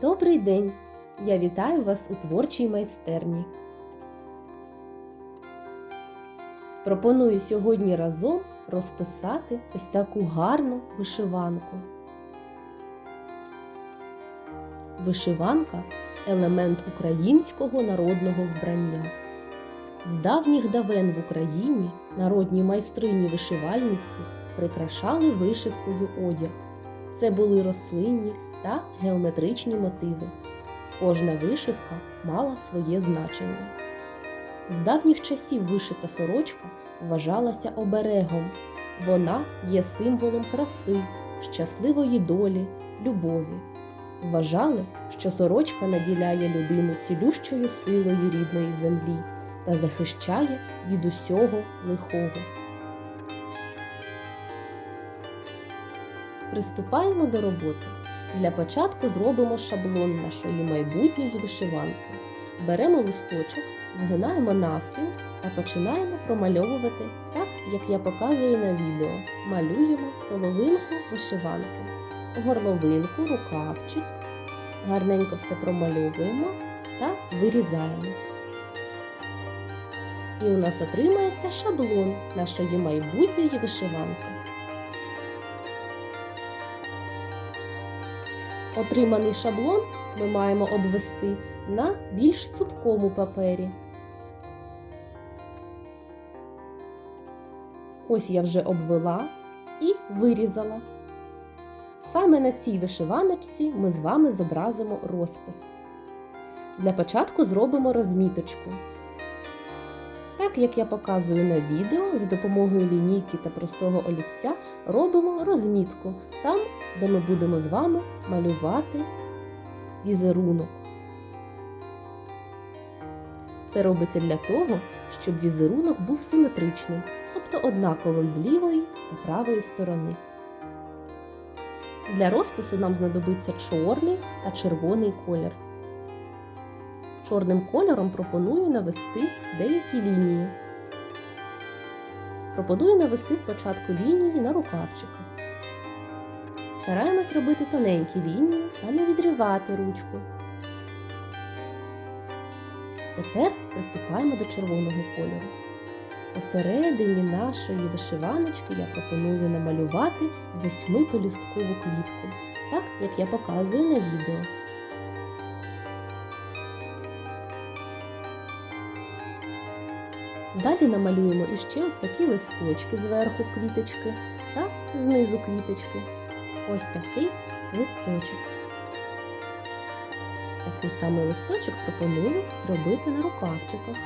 Добрий день! Я вітаю вас у творчій майстерні. Пропоную сьогодні разом розписати ось таку гарну вишиванку. Вишиванка елемент українського народного вбрання. З давніх давен в Україні народні майстрині вишивальниці прикрашали вишивкою одяг. Це були рослинні та геометричні мотиви. Кожна вишивка мала своє значення. З давніх часів вишита сорочка вважалася оберегом. Вона є символом краси, щасливої долі, любові. Вважали, що сорочка наділяє людину цілющою силою рідної землі та захищає від усього лихого. Приступаємо до роботи. Для початку зробимо шаблон нашої майбутньої вишиванки. Беремо листочок, згинаємо навпіл та починаємо промальовувати так, як я показую на відео. Малюємо половинку вишиванки, горловинку, рукавчик. Гарненько все промальовуємо та вирізаємо. І у нас отримається шаблон нашої майбутньої вишиванки. Отриманий шаблон ми маємо обвести на більш цупкому папері. Ось я вже обвела і вирізала. Саме на цій вишиваночці ми з вами зобразимо розпис. Для початку зробимо розміточку. Так як я показую на відео, за допомогою лінійки та простого олівця робимо розмітку там, де ми будемо з вами малювати візерунок. Це робиться для того, щоб візерунок був симетричним, тобто однаковим з лівої та правої сторони. Для розпису нам знадобиться чорний та червоний колір. Чорним кольором пропоную навести деякі лінії. Пропоную навести спочатку лінії на рукавчиках. Стараємось робити тоненькі лінії та не відривати ручку. Тепер приступаємо до червоного кольору. Посередині нашої вишиваночки я пропоную намалювати восьмипелюсткову квітку, так як я показую на відео. Далі намалюємо іще ось такі листочки зверху квіточки та знизу квіточки. Ось такий листочок. Такий самий листочок пропоную зробити на рукавчиках.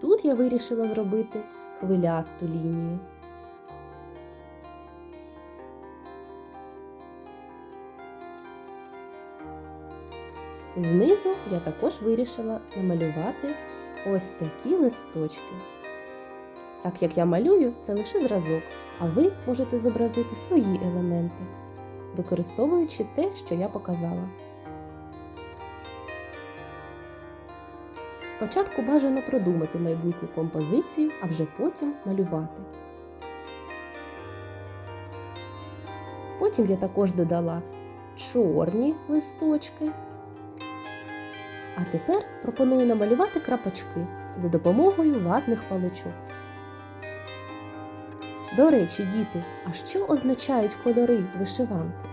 Тут я вирішила зробити хвилясту лінію. Знизу я також вирішила намалювати ось такі листочки. Так як я малюю, це лише зразок, а ви можете зобразити свої елементи, використовуючи те, що я показала. Спочатку бажано продумати майбутню композицію, а вже потім малювати. Потім я також додала чорні листочки. А тепер пропоную намалювати крапочки за допомогою ватних паличок. До речі, діти, а що означають кольори вишиванки?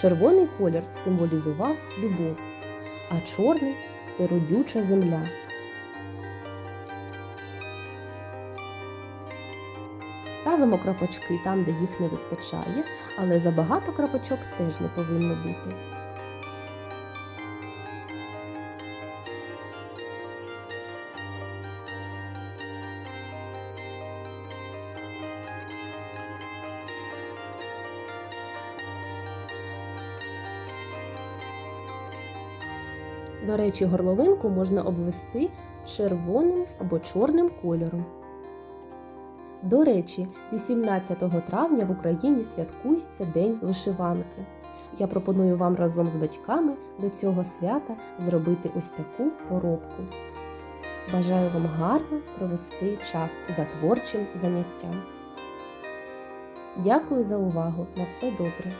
Червоний колір символізував любов, а чорний це родюча земля. Ставимо крапочки там, де їх не вистачає, але забагато крапочок теж не повинно бути. До речі, горловинку можна обвести червоним або чорним кольором. До речі, 18 травня в Україні святкується День вишиванки. Я пропоную вам разом з батьками до цього свята зробити ось таку поробку. Бажаю вам гарно провести час за творчим заняттям. Дякую за увагу! На все добре!